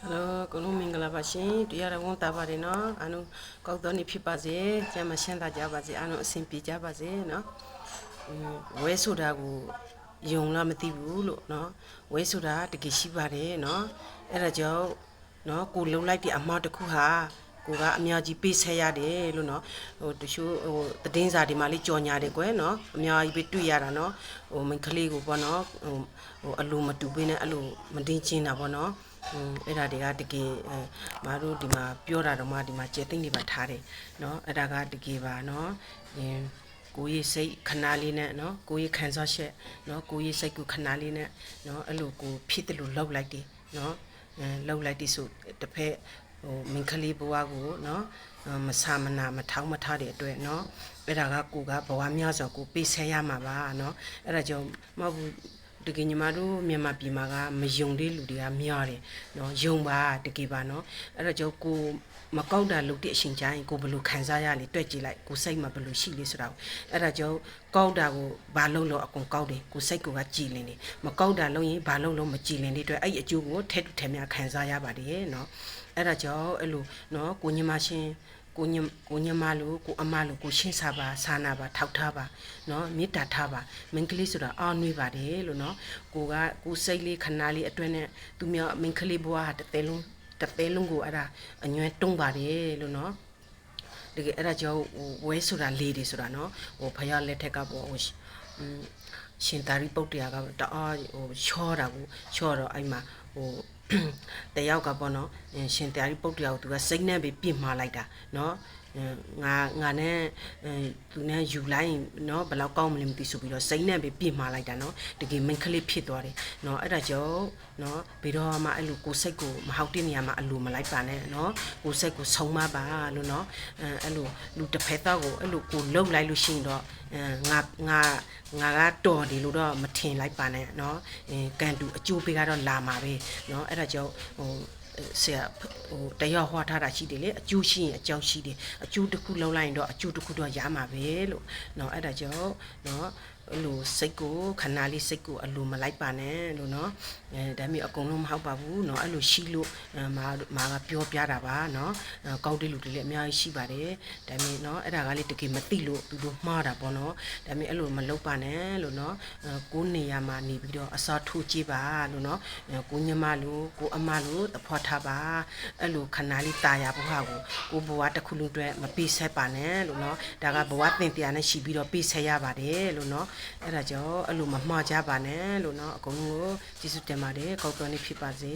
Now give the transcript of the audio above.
ဟယ်လိုအကုန်လုံးမင်္ဂလာပါရှင်တရားတော်ဝန်တာပါတယ်နော်အားလုံးကောက်တော်နေဖြစ်ပါစေကျမ်းမရှင်းတာကြပါစေအားလုံးအဆင်ပြေကြပါစေနော်အင်းဝဲဆိုတာကိုယုံလားမသိဘူးလို့နော်ဝဲဆိုတာတကယ်ရှိပါတယ်နော်အဲ့ဒါကြောင့်နော်ကိုလုံလိုက်တဲ့အမှားတစ်ခုဟာကိုကအများကြီးပေးဆက်ရတယ်လို့နော်ဟိုတချို့ဟိုတည်င်းစာတွေမှာလေးကြော်ညာတယ်ကွယ်နော်အများကြီးပဲတွေ့ရတာနော်ဟိုမိန်းကလေးကိုပေါ့နော်ဟိုဟိုအလိုမတူပေးနဲ့အလိုမတင်းချင်းတာပေါ့နော်อืม အဲ့ဒါတွေကတကယ်အဲမတို့ဒီမှာပြောတာတော့မှဒီမှာကျဲသိမ့်နေပါထားတယ်เนาะအဲ့ဒါကတကယ်ပါเนาะအင်းကိုကြီးစိတ်ခဏလေးနဲ့เนาะကိုကြီးခံစားချက်เนาะကိုကြီးစိတ်ကိုခဏလေးနဲ့เนาะအဲ့လိုကိုဖြစ်တယ်လို့လောက်လိုက်တယ်เนาะအဲလောက်လိုက်တယ်ဆိုတစ်ဖက်ဟိုမင်္ဂလေးဘဝကိုเนาะမဆာမနာမထောင်းမထားတဲ့အတွက်เนาะအဲ့ဒါကကိုကဘဝများစွာကိုပေးဆဲရမှာပါเนาะအဲ့ဒါကြောင့်မဟုတ်ဘူး တကယ်ညီမတို့မြန်မာပြည်မှာကမယုံတဲ့လူတွေကများတယ်နော်ယုံပါတကယ်ပါနော်အဲ့တော့ကြောင့်ကိုမကောက်တာလုပ်တဲ့အချိန်ကျရင်ကိုဘယ်လိုခံစားရလဲတွက်ကြည့်လိုက်ကိုစိတ်မှာဘယ်လိုရှိလဲဆိုတာကိုအဲ့ဒါကြောင့်ကောက်တာကိုဘာလုံးလုံးအကုန်ကောက်တယ်ကိုစိတ်ကကြည်လင်တယ်မကောက်တာလုံးရင်ဘာလုံးလုံးမကြည်လင်တဲ့အတွက်အဲ့အကျိုးကိုထက်ထက်များခံစားရပါတယ်နော်အဲ့ဒါကြောင့်အဲ့လိုနော်ကိုညီမရှင် ကိုညကိုညမလို့ကိုအမလို့ကိုရှင်းစားပါစာနာပါထောက်ထားပါเนาะမေတ္တာထားပါမင်္ဂလိဆိုတာအောင်းနှွေးပါတယ်လို့เนาะကိုကကိုစိတ်လေးခဏလေးအတွင်းနဲ့သူမျိုးမင်္ဂလိဘဝဟာတစ်သေးလုံးတစ်သေးလုံးကိုအဲ့ဒါအညွှဲတုံးပါတယ်လို့เนาะတကယ်အဲ့ဒါကြောင့်ဝဲဆိုတာလေးတယ်ဆိုတာเนาะဟိုဖယားလက်ထက်ကပေါ့ဟိုอืมရှင်သာရိပုတ္တရာကတအားဟိုချောတာကိုချောတော့အဲ့မှာဟို တယောက်ကပေါ့နော်အင်းရှင်တရားကြီးပုတ်တရားကိုသူကစိတ်နဲ့ပဲပြစ်မှားလိုက်တာနော်အ င်းငါငါနဲ့အဲသူနဲ့ယူလိုက်ရင်နော်ဘယ်လောက်ကောင်းမလဲမသိဆိုပြီးတော့စိတ်နဲ့ပဲပြစ်မှားလိုက်တာနော်တကယ်မင်းကလေးဖြစ်သွားတယ်နော်အဲ့ဒါကြောင့်နော်ဘယ်တော့မှအဲ့လိုကိုယ်စိတ်ကိုမဟုတ်တဲ့နေရာမှာအလိုမလိုက်ပါနဲ့နော်ကိုယ်စိတ်ကိုဆုံးမပါလို့နော်အဲအဲ့လိုလူတစ်ဖက်သားကိုအဲ့လိုကိုလှုပ်လိုက်လို့ရှိရင်တော့အဲငါငါငါကတော်တယ်လို့တော့မထင်လိုက်ပါနဲ့เนาะအဲကန်တူအကျိုးပေးကတော့လာမှာပဲเนาะအဲ့ဒါကြောင့်ဟို ဆရာဟိုတရားဟောထားတာရှိတယ်လေအကျိုးရှိရင်အကြောင်းရှိတယ်အကျိုးတစ်ခုလုံးလိုက်ရင်တော့အကျိုးတစ်ခုတော့ရမှာပဲလို့เนาะအဲ့ဒါကြောင့်เนาะအဲ့ လိုစိတ်ကိုခဏလေးစိတ်ကိုအလိုမလိုက်ပါနဲ့လို့เนาะအဲဒါမျိုးအကုန်လုံးမဟုတ်ပါဘူးเนาะအဲ့လိုရှိလို့မာမာကပြောပြတာပါเนาะကောက်တဲ့လူတွေလည်းအများကြီးရှိပါတယ်ဒါမျိုးเนาะအဲ့ဒါကလေးတကယ်မသိလို့သူတို့မှားတာပေါ့เนาะဒါမျိုးအဲ့လိုမလုပ်ပါနဲ့လို့เนาะကိုနေရာမှာနေပြီးတော့အစားထိုးကြည့်ပါလို့เนาะကိုညမလို့ကိုအမလို့တဖွာထားပါအဲ့လိုခဏလေးตายရဖို့ဟာကိုကိုဘဝတစ်ခုလုံးအတွက်မပေးဆက်ပါနဲ့လို့เนาะဒါကဘဝသင်တရားနဲ့ရှိပြီးတော့ပေးဆက်ရပါတယ်လို့เนาะ အဲ့ဒါကြောင့်အဲ့လိုမမှားကြပါနဲ့လို့နော်အကုန်လုံးကိုကျေးဇူးတင်ပါတယ်ကောက်တော်နေဖြစ်ပါစေ